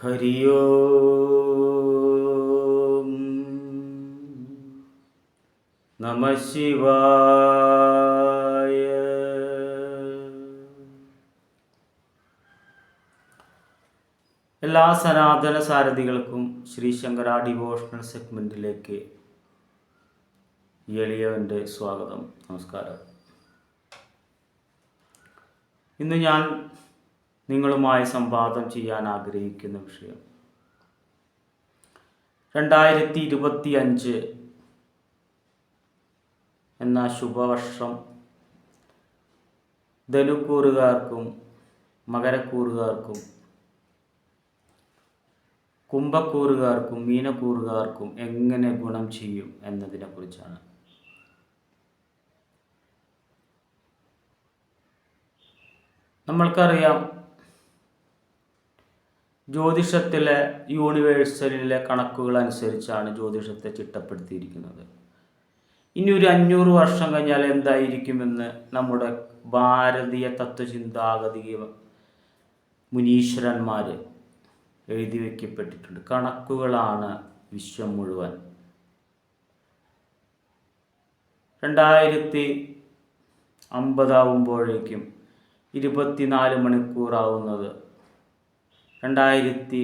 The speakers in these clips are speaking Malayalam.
ഹരി ഓം നമ ശിവായ. എല്ലാ സനാതന സാരഥികൾക്കും ശ്രീ ശങ്കര ഡിവോഷണൽ സെഗ്മെന്റിലേക്ക് എളിയവന്റെ സ്വാഗതം നമസ്കാരം. ഇന്ന് ഞാൻ നിങ്ങളുമായി സംവാദം ചെയ്യാൻ ആഗ്രഹിക്കുന്ന വിഷയം. രണ്ടായിരത്തി ഇരുപത്തി അഞ്ച് എന്ന ശുഭവർഷം ധനുക്കൂറുകാർക്കും മകരക്കൂറുകാർക്കും കുംഭക്കൂറുകാർക്കും മീനക്കൂറുകാർക്കും എങ്ങനെ ഗുണം ചെയ്യും എന്നതിനെ കുറിച്ചാണ് നമ്മൾക്കറിയാം ജ്യോതിഷത്തിലെ യൂണിവേഴ്സലിലെ കണക്കുകൾ അനുസരിച്ചാണ് ജ്യോതിഷത്തെ ചിട്ടപ്പെടുത്തിയിരിക്കുന്നത്. ഇനി ഒരു അഞ്ഞൂറ് വർഷം കഴിഞ്ഞാൽ എന്തായിരിക്കുമെന്ന് നമ്മുടെ ഭാരതീയ തത്വചിന്താഗതി മുനീശ്വരന്മാർ എഴുതി വയ്ക്കപ്പെട്ടിട്ടുണ്ട് കണക്കുകളാണ് വിശ്വം മുഴുവൻ. രണ്ടായിരത്തി അമ്പതാവുമ്പോഴേക്കും ഇരുപത്തിനാല് മണിക്കൂറാവുന്നത് രണ്ടായിരത്തി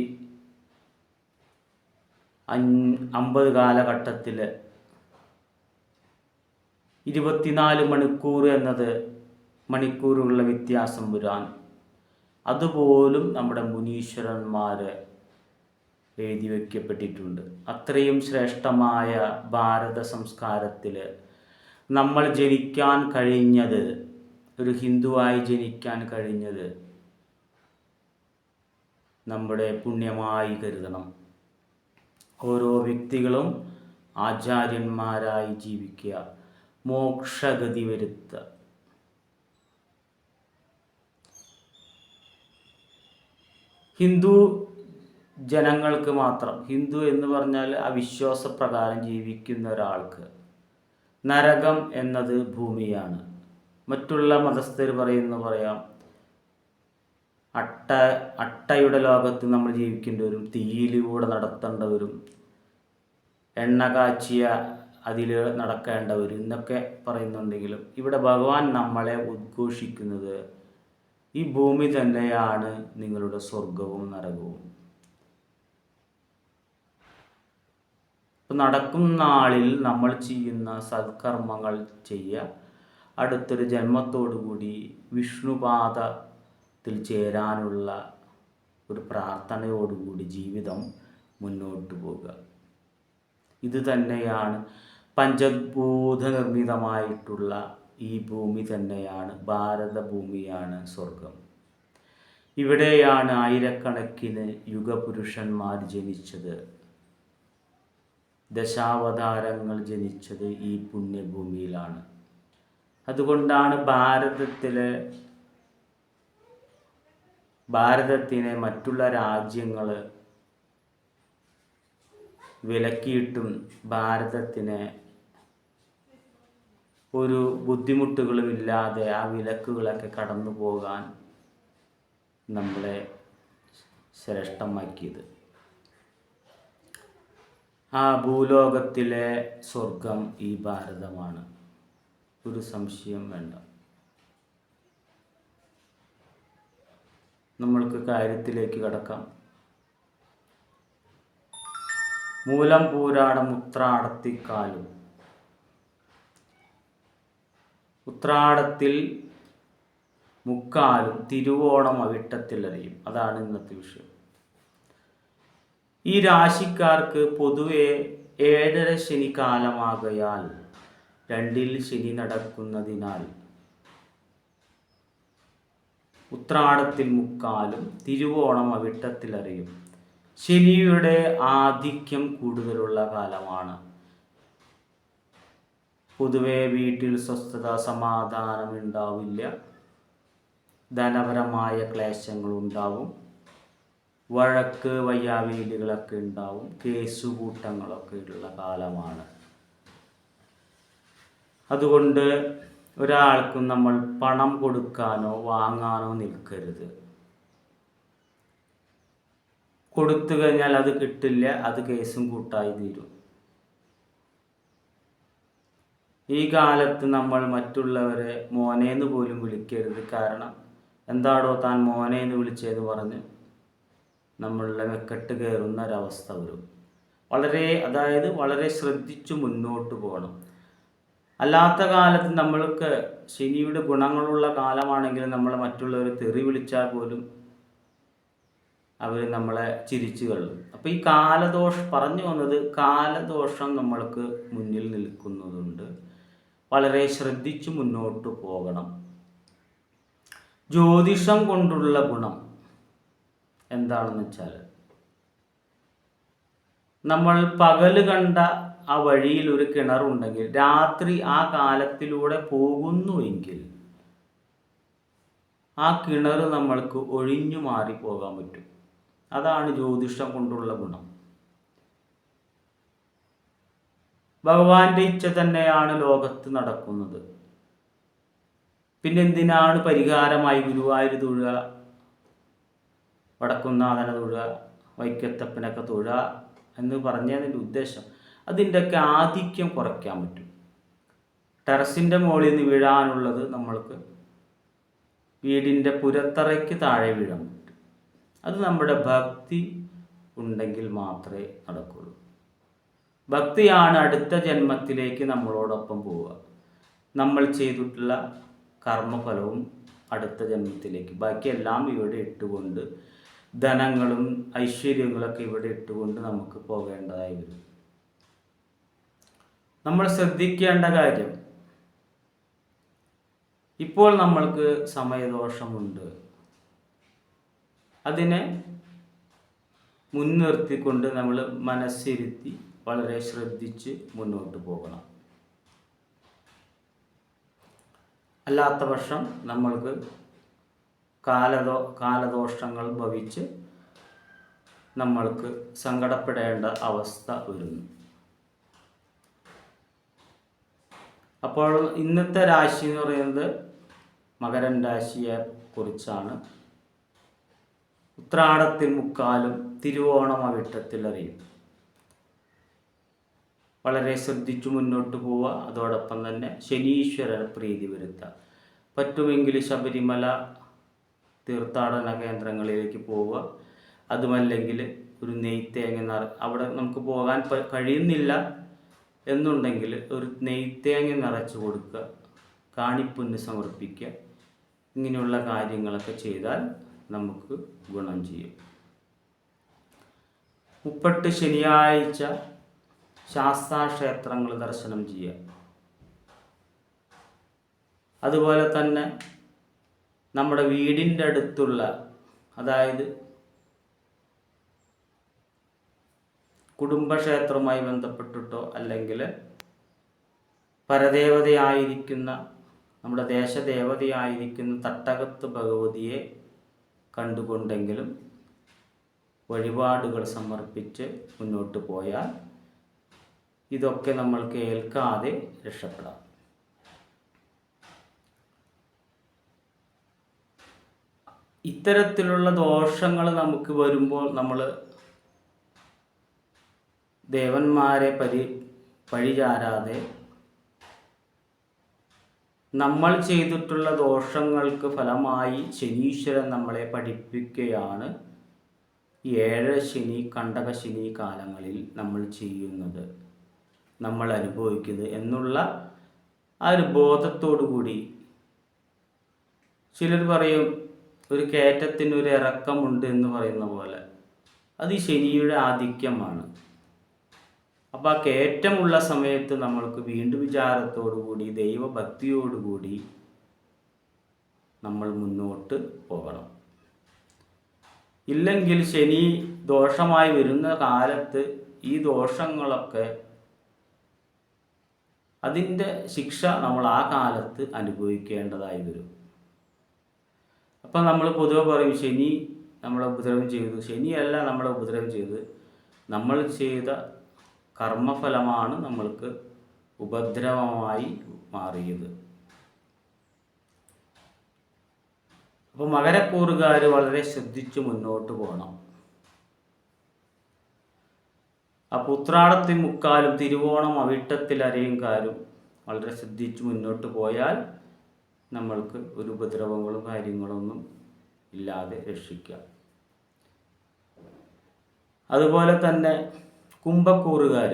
അമ്പത് കാലഘട്ടത്തിൽ ഇരുപത്തിനാല് മണിക്കൂർ എന്നത് മണിക്കൂറുള്ള വ്യത്യാസം വരാൻ. അതുപോലും നമ്മുടെ മുനീശ്വരന്മാർ എഴുതി വയ്ക്കപ്പെട്ടിട്ടുണ്ട്. അത്രയും ശ്രേഷ്ഠമായ ഭാരത സംസ്കാരത്തിൽ നമ്മൾ ജനിക്കാൻ കഴിഞ്ഞത് ഒരു ഹിന്ദുവായി ജനിക്കാൻ കഴിഞ്ഞത് നമ്മുടെ പുണ്യമായി കരുതണം. ഓരോ വ്യക്തികളും ആചാര്യന്മാരായി ജീവിക്കുക. മോക്ഷഗതി വരുത്തുക. ഹിന്ദു ജനങ്ങൾക്ക് മാത്രം ഹിന്ദു എന്ന് പറഞ്ഞാൽ അവിശ്വാസപ്രകാരം ജീവിക്കുന്ന ഒരാൾക്ക് നരകം എന്നത് ഭൂമിയാണ്. മറ്റുള്ള മതസ്ഥർ പറയുന്ന പറയാം അട്ട അട്ടയുടെ ലോകത്ത് നമ്മൾ ജീവിക്കേണ്ടി വരും. തീയിലൂടെ നടത്തേണ്ടവരും എണ്ണ കാച്ചിയ അതിൽ നടക്കേണ്ടവരും എന്നൊക്കെ പറയുന്നുണ്ടെങ്കിലും ഇവിടെ ഭഗവാൻ നമ്മളെ ഉദ്ഘോഷിക്കുന്നത് ഈ ഭൂമി തന്നെയാണ് നിങ്ങളുടെ സ്വർഗവും നരകവും. നടക്കും നാളിൽ നമ്മൾ ചെയ്യുന്ന സത്കർമ്മങ്ങൾ ചെയ്യുക. അടുത്തൊരു ജന്മത്തോടുകൂടി വിഷ്ണുപാദത്തിൽ ചേരാനുള്ള ഒരു പ്രാർത്ഥനയോടുകൂടി ജീവിതം മുന്നോട്ട് പോകുക ഇത് തന്നെയാണ് പഞ്ചഭൂത നിർമ്മിതമായിട്ടുള്ള ഈ ഭൂമി തന്നെയാണ് ഭാരതഭൂമിയാണ് സ്വർഗം ഇവിടെയാണ് ആയിരക്കണക്കിന് യുഗപുരുഷന്മാർ ജനിച്ചത്. ദശാവതാരങ്ങൾ ജനിച്ചത് ഈ പുണ്യഭൂമിയിലാണ്. അതുകൊണ്ടാണ് ഭാരതത്തിലെ ഭാരതത്തിനെ മറ്റുള്ള രാജ്യങ്ങൾ വിലക്കിയിട്ടും ഭാരതത്തിനെ ഒരു ബുദ്ധിമുട്ടുകളും ഇല്ലാതെ ആ വിലക്കുകളൊക്കെ കടന്നു പോകാൻ നമ്മളെ ശ്രേഷ്ഠമാക്കിയത്. ആ ഭൂലോകത്തിലെ സ്വർഗം ഈ ഭാരതമാണ്. ഒരു സംശയം വേണ്ട. നമ്മൾക്ക് കാര്യത്തിലേക്ക് കടക്കാം. മൂലം പൂരാടം ഉത്രാടത്തിക്കാലും ഉത്രാടത്തിൽ മുക്കാലും തിരുവോണം അവിട്ടത്തിൽ അറിയും. അതാണ് ഇന്നത്തെ വിഷയം. ഈ രാശിക്കാർക്ക് പൊതുവെ ഏഴര ശനി കാലമാകയാൽ രണ്ടിൽ ശനി നടക്കുന്നതിനാൽ ഉത്രാടത്തിൽ മുക്കാലും തിരുവോണം അവിട്ടത്തിലറിയും ശനിയുടെ ആധിക്യം കൂടുതലുള്ള കാലമാണ്. പൊതുവെ വീട്ടിൽ സ്വസ്ഥത സമാധാനം ഉണ്ടാവില്ല. ധനപരമായ ക്ലേശങ്ങൾ ഉണ്ടാവും. വഴക്ക് വയ്യാവേലികളൊക്കെ ഉണ്ടാവും. കേസുകൂട്ടങ്ങളൊക്കെ ഉള്ള കാലമാണ്. അതുകൊണ്ട് ഒരാൾക്കും നമ്മൾ പണം കൊടുക്കാനോ വാങ്ങാനോ നിൽക്കരുത്. കൊടുത്തു കഴിഞ്ഞാൽ അത് കിട്ടില്ല അത് കേസും കൂട്ടായി തീരും. ഈ കാലത്ത് നമ്മൾ മറ്റുള്ളവരെ മോനേന്ന് പോലും വിളിക്കരുത്. കാരണം എന്താണോ താൻ മോനേന്ന് വിളിച്ചതെന്ന് പറഞ്ഞ് നമ്മളുടെ മെക്കെട്ട് കയറുന്ന ഒരവസ്ഥ വരും. വളരെ അതായത് വളരെ ശ്രദ്ധിച്ചു മുന്നോട്ട് പോകണം. അല്ലാത്ത കാലത്ത് നമ്മൾക്ക് ശനിയുടെ ഗുണങ്ങളുള്ള കാലമാണെങ്കിൽ നമ്മൾ മറ്റുള്ളവർ തെറി വിളിച്ചാൽ പോലും അവർ നമ്മളെ ചിരിച്ചു കള്ളും അപ്പോൾ ഈ കാലദോഷം പറഞ്ഞു വന്നത് കാലദോഷം നമ്മൾക്ക് മുന്നിൽ നിൽക്കുന്നതുണ്ട്. വളരെ ശ്രദ്ധിച്ചു മുന്നോട്ട് പോകണം. ജ്യോതിഷം കൊണ്ടുള്ള ഗുണം എന്താണെന്ന് വെച്ചാൽ നമ്മൾ പകൽ കണ്ട ആ വഴിയിൽ ഒരു കിണറുണ്ടെങ്കിൽ രാത്രി ആ കാലത്തിലൂടെ പോകുന്നുവെങ്കിൽ ആ കിണർ നമ്മൾക്ക് ഒഴിഞ്ഞു മാറി പോകാൻ പറ്റും. അതാണ് ജ്യോതിഷം കൊണ്ടുള്ള ഗുണം. ഭഗവാന്റെ ഇച്ഛ തന്നെയാണ് ലോകത്ത് നടക്കുന്നത്. പിന്നെന്തിനാണ് പരിഹാരമായി ഗുരുവായൂർ തൊഴുക? വടക്കുന്നാഥന തൊഴുക വൈക്കത്തപ്പനൊക്കെ തൊഴുക എന്ന് പറഞ്ഞതിന്റെ ഉദ്ദേശം. അതിന്റെയൊക്കെ ആധിക്യം കുറയ്ക്കാൻ പറ്റും. ടെറസിന്റെ മുകളിൽ നിന്ന് വീഴാനുള്ളത് നമ്മൾക്ക് വീടിന്റെ പുരത്തറയ്ക്ക് താഴെ വീഴാൻ പറ്റും. അത് നമ്മുടെ ഭക്തി ഉണ്ടെങ്കിൽ മാത്രമേ നടക്കുള്ളൂ. ഭക്തിയാണ് അടുത്ത ജന്മത്തിലേക്ക് നമ്മളോടൊപ്പം പോവുക. നമ്മൾ ചെയ്തിട്ടുള്ള കർമ്മഫലവും അടുത്ത ജന്മത്തിലേക്ക്. ബാക്കിയെല്ലാം ഇവിടെ ഇട്ടുകൊണ്ട് ധനങ്ങളും ഐശ്വര്യങ്ങളൊക്കെ ഇവിടെ ഇട്ടുകൊണ്ട് നമുക്ക് പോകേണ്ടതായി വരും. നമ്മൾ ശ്രദ്ധിക്കേണ്ട കാര്യം. ഇപ്പോൾ നമ്മൾക്ക് സമയദോഷമുണ്ട്. അതിനെ മുൻനിർത്തിക്കൊണ്ട് നമ്മൾ മനസ്സിരുത്തി വളരെ ശ്രദ്ധിച്ച് മുന്നോട്ട് പോകണം. അല്ലാത്ത പക്ഷം നമ്മൾക്ക് കാലദോ കാലദോഷങ്ങൾ ഭവിച്ച് നമ്മൾക്ക് സങ്കടപ്പെടേണ്ട അവസ്ഥ വരുന്നു. അപ്പോൾ ഇന്നത്തെ രാശി എന്ന് പറയുന്നത് മകരൻ രാശിയെ കുറിച്ചാണ്. ഉത്രാടത്തിൽ മുക്കാലും തിരുവോണം അവിട്ടത്തിൽ അറിയും വളരെ ശ്രദ്ധിച്ചു മുന്നോട്ട് പോവുക. അതോടൊപ്പം തന്നെ ശനീശ്വരൻ പ്രീതി വരുത്തുക. പറ്റുമെങ്കിൽ ശബരിമല തീർത്ഥാടന കേന്ദ്രങ്ങളിലേക്ക് പോവുക. അതുമല്ലെങ്കിൽ ഒരു നെയ്ത്തേങ്ങ അവിടെ നമുക്ക് പോകാൻ കഴിയുന്നില്ല. എന്നുണ്ടെങ്കിൽ ഒരു നെയ്ത്തേങ്ങ നിറച്ച് കൊടുക്കുക കാണിപ്പുന്ന് സമർപ്പിക്കുക ഇങ്ങനെയുള്ള കാര്യങ്ങളൊക്കെ ചെയ്താൽ നമുക്ക് ഗുണം ചെയ്യും. മുപ്പട്ട് ശനിയാഴ്ച ശാസ്താക്ഷേത്രങ്ങൾ ദർശനം ചെയ്യുക. അതുപോലെ തന്നെ നമ്മുടെ വീടിന്റെ അടുത്തുള്ള അതായത് കുടുംബക്ഷേത്രവുമായി ബന്ധപ്പെട്ടിട്ടോ അല്ലെങ്കിൽ പരദേവതയായിരിക്കുന്ന നമ്മുടെ ദേശദേവതയായിരിക്കുന്ന തട്ടകത്ത് ഭഗവതിയെ കണ്ടുകൊണ്ടെങ്കിലും വഴിപാടുകൾ സമർപ്പിച്ച് മുന്നോട്ട് പോയാൽ ഇതൊക്കെ നമ്മൾക്ക് ഏൽക്കാതെ രക്ഷപ്പെടാം. ഇത്തരത്തിലുള്ള ദോഷങ്ങൾ നമുക്ക് വരുമ്പോൾ നമ്മൾ ദേവന്മാരെ പരി പഴിചാരാതെ നമ്മൾ ചെയ്തിട്ടുള്ള ദോഷങ്ങൾക്ക് ഫലമായി ശനീശ്വരൻ നമ്മളെ പഠിപ്പിക്കുകയാണ്. ഏഴ് ശനി കണ്ടക ശനി കാലങ്ങളിൽ നമ്മൾ ചെയ്യുന്നത് നമ്മൾ അനുഭവിക്കുന്നത് എന്നുള്ള ആ ഒരു ബോധത്തോടു കൂടി ചിലർ പറയും ഒരു കയറ്റത്തിന് ഒരു ഇറക്കമുണ്ട് എന്ന് പറയുന്ന പോലെ. അത് ശനിയുടെ ആധിക്യമാണ്. അപ്പോൾ ആ കയറ്റമുള്ള സമയത്ത് നമ്മൾക്ക് വീണ്ടും വിചാരത്തോടുകൂടി ദൈവഭക്തിയോടുകൂടി നമ്മൾ മുന്നോട്ട് പോകണം. ഇല്ലെങ്കിൽ ശനി ദോഷമായി വരുന്ന കാലത്ത് ഈ ദോഷങ്ങളൊക്കെ അതിന്റെ ശിക്ഷ നമ്മൾ ആ കാലത്ത് അനുഭവിക്കേണ്ടതായി വരും. അപ്പം നമ്മൾ പൊതുവെ പറയും ശനി നമ്മളെ ഉപദ്രവം ചെയ്തു. ശനിയല്ല നമ്മളെ ഉപദ്രവം ചെയ്ത്. നമ്മൾ ചെയ്ത കർമ്മഫലമാണ് നമ്മൾക്ക് ഉപദ്രവമായി മാറിയത്. അപ്പോൾ മകരക്കൂറുകാർ വളരെ ശ്രദ്ധിച്ച് മുന്നോട്ട് പോകണം. അപ്പോൾ ഉത്രാടത്തിൽ മുക്കാലും തിരുവോണം അവിട്ടത്തിൽ അരയങ്കാരും വളരെ ശ്രദ്ധിച്ച് മുന്നോട്ട് പോയാൽ നമ്മൾക്ക് ഒരു ഉപദ്രവങ്ങളും കാര്യങ്ങളൊന്നും ഇല്ലാതെ രക്ഷിക്കാം. അതുപോലെ തന്നെ കുംഭക്കൂറുകാർ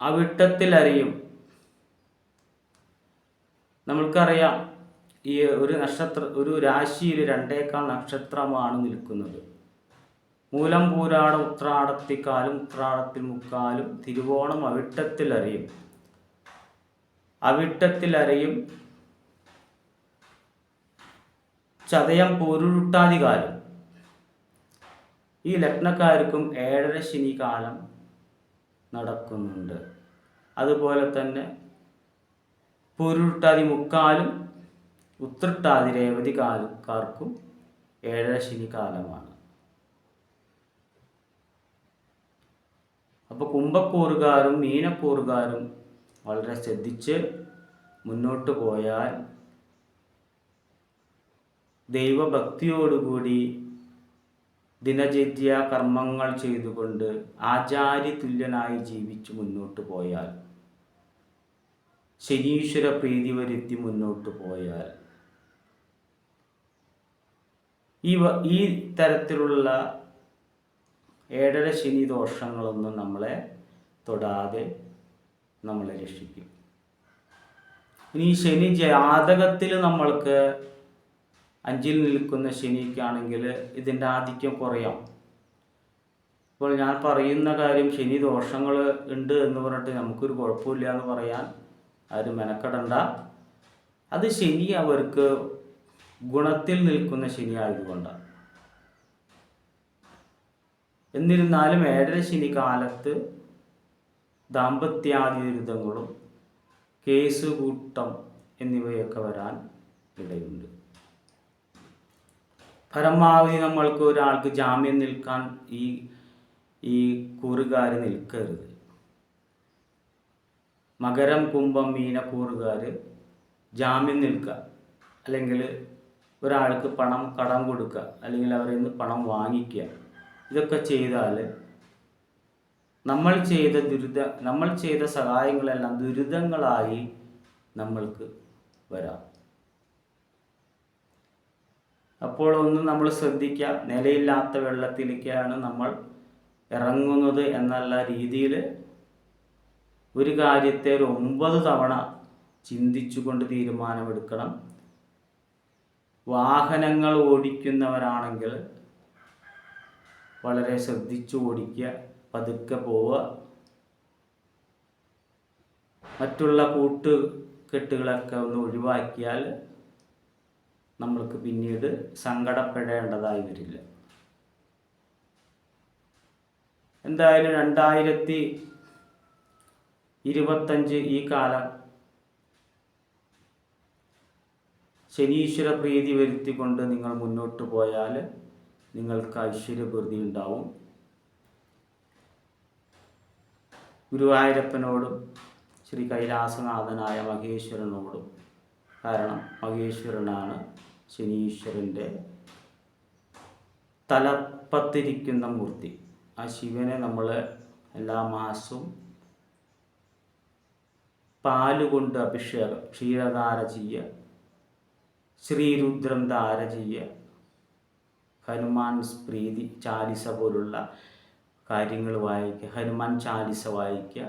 അവിട്ടത്തിലറിയും നമ്മൾക്കറിയാം ഈ ഒരു നക്ഷത്ര ഒരു രാശിയിൽ രണ്ടേക്കാൾ നക്ഷത്രമാണ് നിൽക്കുന്നത്. മൂലം പൂരാടം ഉത്രാടത്തിക്കാലും ഉത്രാടത്തിൽ മുക്കാലും തിരുവോണം അവിട്ടത്തിലറിയും അവിട്ടത്തിലറിയും ചതയം പൊരുട്ടാതി കാലം ഈ ലഗ്നക്കാർക്കും ഏഴര ശനി കാലം നടക്കുന്നുണ്ട്. അതുപോലെ തന്നെ പൊരുട്ടാതി മുക്കാലും ഉത്രട്ടാതി രേവതി കാലക്കാർക്കും ഏഴര ശനി കാലമാണ് അപ്പോൾ കുംഭക്കൂറുകാരും മീനക്കൂറുകാരും വളരെ ശ്രദ്ധിച്ച് മുന്നോട്ട് പോയാൽ ദൈവഭക്തിയോടുകൂടി ദിനചര്യ കർമ്മങ്ങൾ ചെയ്തുകൊണ്ട് ആചാര്യ തുല്യനായി ജീവിച്ച് മുന്നോട്ട് പോയാൽ ശനീശ്വര പ്രീതി വരുത്തി മുന്നോട്ട് പോയാൽ ഈ ഈ തരത്തിലുള്ള ഏഴര ശനി ദോഷങ്ങളൊന്നും നമ്മളെ തൊടാതെ നമ്മളെ രക്ഷിക്കും. ഇനി ശനി ജാതകത്തിൽ നമ്മൾക്ക് അഞ്ചിൽ നിൽക്കുന്ന ശനിക്കാണെങ്കിൽ ഇതിന്റെ ആധിക്യം കുറയാം. ഇപ്പോൾ ഞാൻ പറയുന്ന കാര്യം ശനി ദോഷങ്ങൾ ഉണ്ട് എന്ന് പറഞ്ഞിട്ട് നമുക്കൊരു കുഴപ്പമില്ല എന്ന് പറയാൻ ആരും മെനക്കെടണ്ട. അത് ശനി അവർക്ക് ഗുണത്തിൽ നിൽക്കുന്ന ശനി എന്നിരുന്നാലും ഏഴര ശനി കാലത്ത് ദാമ്പത്യാദി ദുരിതങ്ങളും കേസ് കൂട്ടം എന്നിവയൊക്കെ വരാൻ ഇടയുണ്ട്. പരമാവധി നമ്മൾക്ക് ഒരാൾക്ക് ജാമ്യം നിൽക്കാൻ ഈ ഈ കൂറുകാർ നിൽക്കരുത്. മകരം കുംഭം മീന കൂറുകാർ ജാമ്യം നിൽക്കുക. അല്ലെങ്കിൽ ഒരാൾക്ക് പണം കടം കൊടുക്കുക. അല്ലെങ്കിൽ അവരിൽ നിന്ന് പണം വാങ്ങിക്കുക. ഇതൊക്കെ ചെയ്താൽ നമ്മൾ ചെയ്ത ദുരിത നമ്മൾ ചെയ്ത സഹായങ്ങളെല്ലാം ദുരിതങ്ങളായി നമ്മൾക്ക് വരാം. അപ്പോൾ ഒന്ന് നമ്മൾ ശ്രദ്ധിക്കുക. നിലയില്ലാത്ത വെള്ളത്തിലേക്കാണ് നമ്മൾ ഇറങ്ങുന്നത് എന്നുള്ള രീതിയിൽ ഒരു കാര്യത്തെ ഒരു ഒമ്പത് തവണ ചിന്തിച്ചുകൊണ്ട് തീരുമാനമെടുക്കണം. വാഹനങ്ങൾ ഓടിക്കുന്നവരാണെങ്കിൽ വളരെ ശ്രദ്ധിച്ചു ഓടിക്കുക പതുക്കെ പോവുക. മറ്റുള്ള കൂട്ടുകെട്ടുകളൊക്കെ ഒന്ന് ഒഴിവാക്കിയാൽ നമ്മൾക്ക് പിന്നീട് സങ്കടപ്പെടേണ്ടതായി വരില്ല. എന്തായാലും രണ്ടായിരത്തി ഇരുപത്തഞ്ച് ഈ കാലം ശനീശ്വര പ്രീതി വരുത്തിക്കൊണ്ട് നിങ്ങൾ മുന്നോട്ട് പോയാൽ നിങ്ങൾക്ക് ഐശ്വര്യപ്രീതി ഉണ്ടാവും. ഗുരുവായൂരപ്പനോടും ശ്രീ കൈലാസനാഥനായ മഹേശ്വരനോടും കാരണം മഹേശ്വരനാണ് ശനീശ്വരന്റെ തലപ്പത്തിരിക്കുന്ന മൂർത്തി. ആ ശിവനെ നമ്മൾ എല്ലാ മാസവും പാലുകൊണ്ട് അഭിഷേകം ക്ഷീരധാര ചെയ്യുക ശ്രീരുദ്രം ധാര ചെയ്യുക ഹനുമാൻ പ്രീതി ചാലിസ പോലുള്ള കാര്യങ്ങൾ വായിക്കുക ഹനുമാൻ ചാലിസ വായിക്കുക.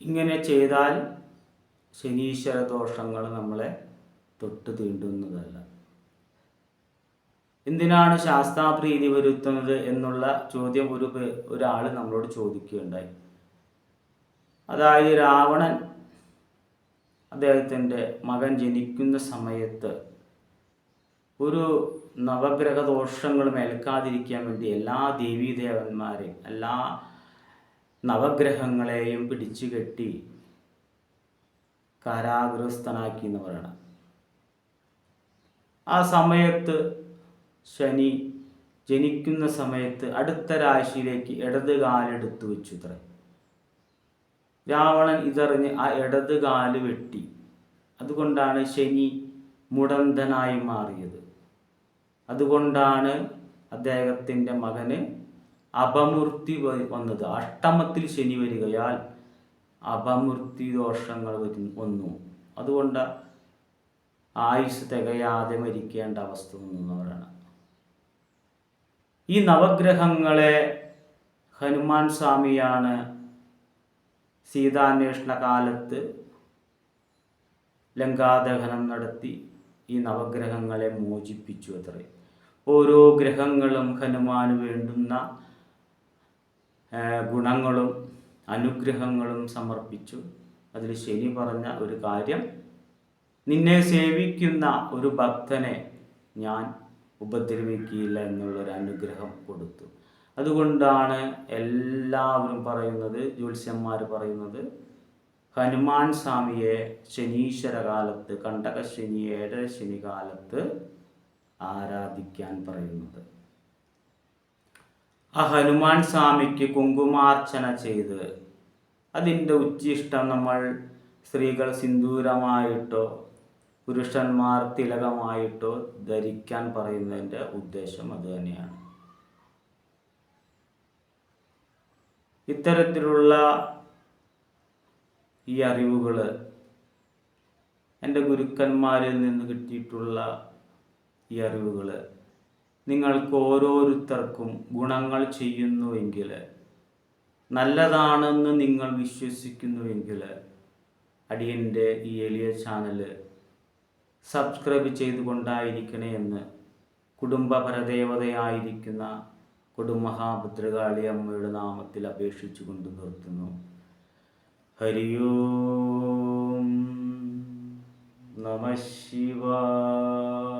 ഇങ്ങനെ ചെയ്താൽ ശനീശ്വര ദോഷങ്ങൾ നമ്മളെ തൊട്ട് തീണ്ടുന്നതല്ല. എന്തിനാണ് ശാസ്താപ്രീതി വരുത്തുന്നത് എന്നുള്ള ചോദ്യം ഒരു ഒരാൾ നമ്മളോട് ചോദിക്കുകയുണ്ടായി. അതായത് രാവണൻ അദ്ദേഹത്തിന്റെ മകൻ ജനിക്കുന്ന സമയത്ത് ഒരു നവഗ്രഹ ദോഷങ്ങൾ ഏൽക്കാതിരിക്കാൻ വേണ്ടി എല്ലാ ദേവീദേവന്മാരെയും എല്ലാ നവഗ്രഹങ്ങളെയും പിടിച്ചു കെട്ടി കാരാഗ്രഹസ്ഥനാക്കി എന്ന് പറയണം. ആ സമയത്ത് ശനി ജനിക്കുന്ന സമയത്ത് അടുത്ത രാശിയിലേക്ക് ഇടത് കാലെടുത്തു വെച്ചു ഇത്ര രാവണൻ ഇതറിഞ്ഞ് ആ ഇടത് കാൽ വെട്ടി. അതുകൊണ്ടാണ് ശനി മുടന്തനായി മാറിയത്. അതുകൊണ്ടാണ് അദ്ദേഹത്തിന്റെ മകന് അപമൂർത്തി വന്നത്. അഷ്ടമത്തിൽ ശനി വരികയാൽ അപമൃത്യു ദോഷങ്ങൾ വരു- വന്നു. അതുകൊണ്ട് ആയുസ് തികയാതെ മരിക്കേണ്ട അവസ്ഥ വന്നവരാണ്. ഈ നവഗ്രഹങ്ങളെ ഹനുമാൻ സ്വാമിയാണ് സീതാന്വേഷണ കാലത്ത് ലങ്കാദഹനം നടത്തി ഈ നവഗ്രഹങ്ങളെ മോചിപ്പിച്ചു അത്രേ. ഓരോ ഗ്രഹങ്ങളും ഹനുമാന് വേണ്ടുന്ന ഗുണങ്ങളും അനുഗ്രഹങ്ങളും സമർപ്പിച്ചു. അതിൽ ശനി പറഞ്ഞ ഒരു കാര്യം നിന്നെ സേവിക്കുന്ന ഒരു ഭക്തനെ ഞാൻ ഉപദ്രവിക്കില്ല എന്നുള്ളൊരു അനുഗ്രഹം കൊടുത്തു. അതുകൊണ്ടാണ് എല്ലാവരും പറയുന്നത് ജ്യോത്സ്യന്മാർ പറയുന്നത് ഹനുമാൻ സ്വാമിയെ ശനീശ്വര കാലത്ത് കണ്ടക ശനി ഏഴര ശനി കാലത്ത് ആരാധിക്കാൻ പറയുന്നത്. ആ ഹനുമാൻ സ്വാമിക്ക് കുങ്കുമാർച്ചന ചെയ്ത്. അതിന്റെ ഉച്ചിഷ്ടം നമ്മൾ സ്ത്രീകൾ സിന്ദൂരമായിട്ടോ പുരുഷന്മാർ തിലകമായിട്ടോ ധരിക്കാൻ പറയുന്നതിന്റെ ഉദ്ദേശം അത് തന്നെയാണ്. ഇത്തരത്തിലുള്ള ഈ അറിവുകൾ എന്റെ ഗുരുക്കന്മാരിൽ നിന്ന് കിട്ടിയിട്ടുള്ള ഈ അറിവുകൾ നിങ്ങൾക്ക് ഓരോരുത്തർക്കും ഗുണങ്ങൾ ചെയ്യുന്നുവെങ്കിൽ നല്ലതാണെന്ന് നിങ്ങൾ വിശ്വസിക്കുന്നുവെങ്കിൽ അടിയന്റെ ഈ എളിയ ചാനൽ സബ്സ്ക്രൈബ് ചെയ്തുകൊണ്ടായിരിക്കണേ എന്ന് കുടുംബ പരദേവതയായിരിക്കുന്ന കൊടുമഹാഭദ്രകാളി അമ്മയുടെ നാമത്തിൽ അപേക്ഷിച്ചു കൊണ്ട് നിർത്തുന്നു. ഹരിയോ നമ ശിവായ